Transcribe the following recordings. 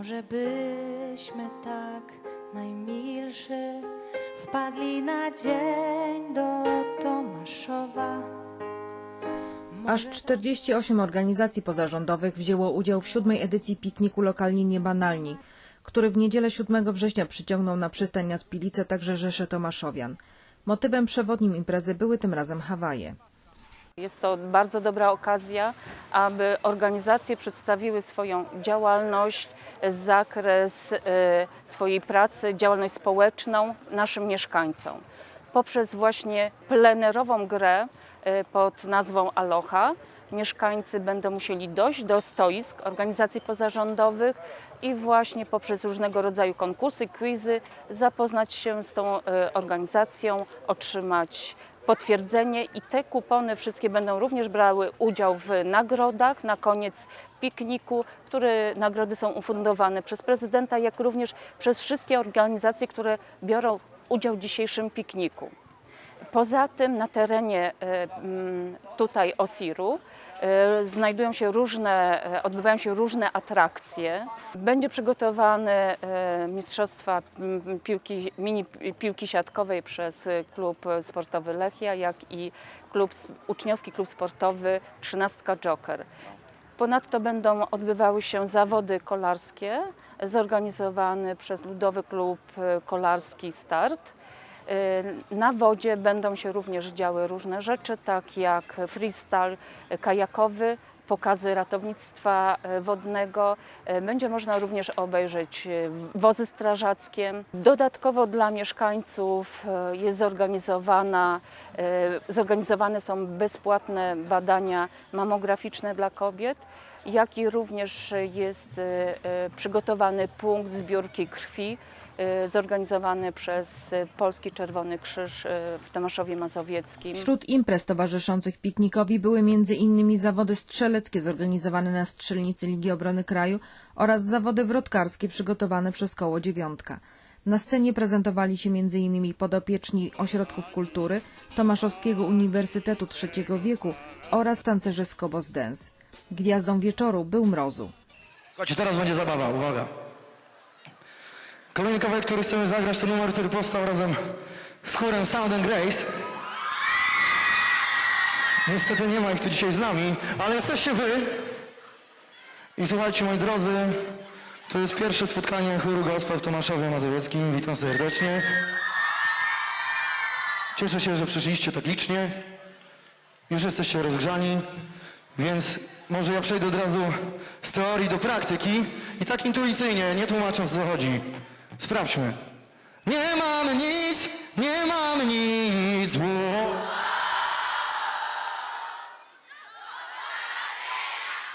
Może byśmy tak najmilszy wpadli na dzień do Tomaszowa. Aż 48 organizacji pozarządowych wzięło udział w siódmej edycji pikniku Lokalni Niebanalni, który w niedzielę 7 września przyciągnął na przystań nad Pilice także rzesze Tomaszowian. Motywem przewodnim imprezy były tym razem Hawaje. Jest to bardzo dobra okazja, aby organizacje przedstawiły swoją działalność, zakres e, swojej pracy, działalność społeczną naszym mieszkańcom. Poprzez właśnie plenerową grę e, pod nazwą Aloha mieszkańcy będą musieli dojść do stoisk organizacji pozarządowych i właśnie poprzez różnego rodzaju konkursy, quizy zapoznać się z tą e, organizacją, otrzymać potwierdzenie i te kupony wszystkie będą również brały udział w nagrodach na koniec pikniku, które nagrody są ufundowane przez prezydenta, jak również przez wszystkie organizacje, które biorą udział w dzisiejszym pikniku. Poza tym na terenie e, tutaj Osiru znajdują się różne, e, odbywają się różne atrakcje. Będzie przygotowane e, mistrzostwa piłki, mini piłki siatkowej przez e, klub sportowy Lechia, jak i klub, uczniowski klub sportowy Trzynastka Joker. Ponadto będą odbywały się zawody kolarskie zorganizowane przez Ludowy Klub e, Kolarski Start. Y, Na wodzie będą się również działy różne rzeczy, tak jak freestyle kajakowy, pokazy ratownictwa y, wodnego. Y, Będzie można również obejrzeć wozy strażackie. Dodatkowo dla mieszkańców jest zorganizowana, zorganizowane są bezpłatne badania mamograficzne dla kobiet jak i również jest przygotowany punkt zbiórki krwi zorganizowany przez y, Polski Czerwony Krzyż y, w Tomaszowie Mazowieckim. Wśród imprez towarzyszących piknikowi były m.in. zawody strzeleckie zorganizowane na strzelnicy Ligi Obrony Kraju oraz zawody wrotkarskie przygotowane przez koło Dziewiątka. Na scenie prezentowali się m.in. podopieczni ośrodków kultury, Tomaszowskiego Uniwersytetu Trzeciego Wieku oraz tancerze z Kobos Dance. Gwiazdą wieczoru był Mrozu. Słuchajcie, teraz będzie zabawa, uwaga. Kolejny kawałek, który chcemy zagrać, to numer, który powstał razem z chórem Sound and Grace. Niestety nie ma ich tu dzisiaj z nami, ale jesteście wy. I słuchajcie, moi drodzy, to jest pierwsze spotkanie chóru gospel w Tomaszowie Mazowieckim. Witam serdecznie. Cieszę się, że przyszliście tak licznie. Już jesteście rozgrzani, więc może ja przejdę od razu z teorii do praktyki i tak intuicyjnie, nie tłumacząc co chodzi. Sprawdźmy. Nie mam nic, nie mam nic.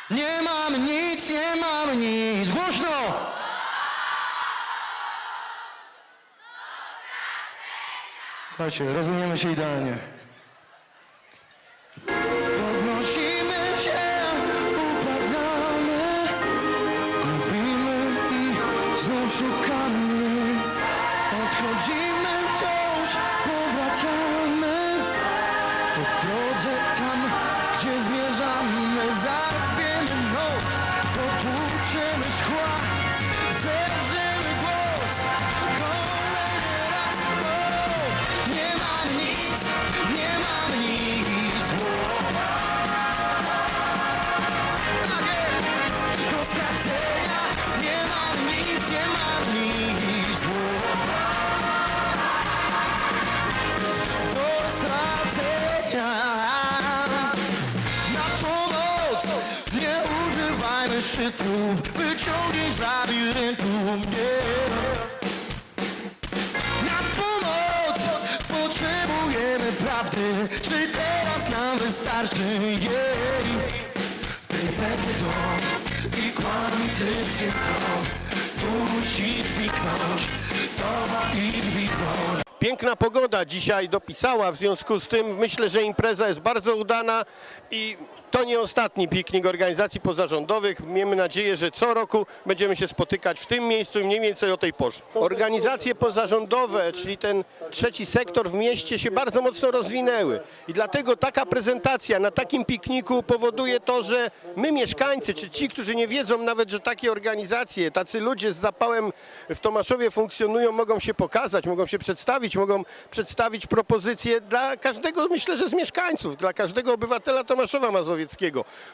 Nie mam nic, nie mam nic. Głośno! Słuchajcie, rozumiemy się idealnie. Wyciągnij z labiryntu mnie. Na pomoc potrzebujemy prawdy, czy teraz nam wystarczy jej? I kłamcy musi zniknąć, widmo. Piękna pogoda dzisiaj dopisała, w związku z tym myślę, że impreza jest bardzo udana i to nie ostatni piknik organizacji pozarządowych. Miejmy nadzieję, że co roku będziemy się spotykać w tym miejscu i mniej więcej o tej porze. Organizacje pozarządowe, czyli ten trzeci sektor w mieście się bardzo mocno rozwinęły i dlatego taka prezentacja na takim pikniku powoduje to, że my mieszkańcy, czy ci, którzy nie wiedzą nawet, że takie organizacje, tacy ludzie z zapałem w Tomaszowie funkcjonują, mogą się pokazać, mogą się przedstawić, mogą przedstawić propozycje dla każdego, myślę, że z mieszkańców, dla każdego obywatela Tomaszowa Mazowieckiego.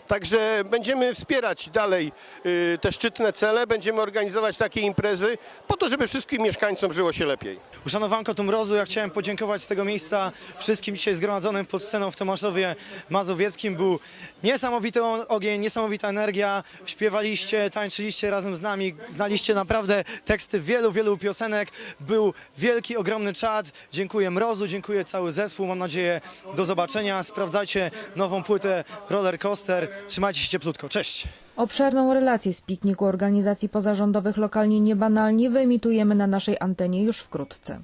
Także będziemy wspierać dalej y, te szczytne cele, będziemy organizować takie imprezy po to, żeby wszystkim mieszkańcom żyło się lepiej. Uszanowanko Tumrozu, ja chciałem podziękować z tego miejsca wszystkim dzisiaj zgromadzonym pod sceną w Tomaszowie Mazowieckim. Był niesamowity ogień, niesamowita energia. Śpiewaliście, tańczyliście razem z nami, znaliście naprawdę teksty wielu, wielu piosenek. Był wielki, ogromny czat. Dziękuję Mrozu, dziękuję cały zespół. Mam nadzieję do zobaczenia. Sprawdzajcie nową płytę Roller Coaster. Trzymajcie się cieplutko. Cześć! Obszerną relację z pikniku organizacji pozarządowych lokalnie niebanalnie wyemitujemy na naszej antenie już wkrótce.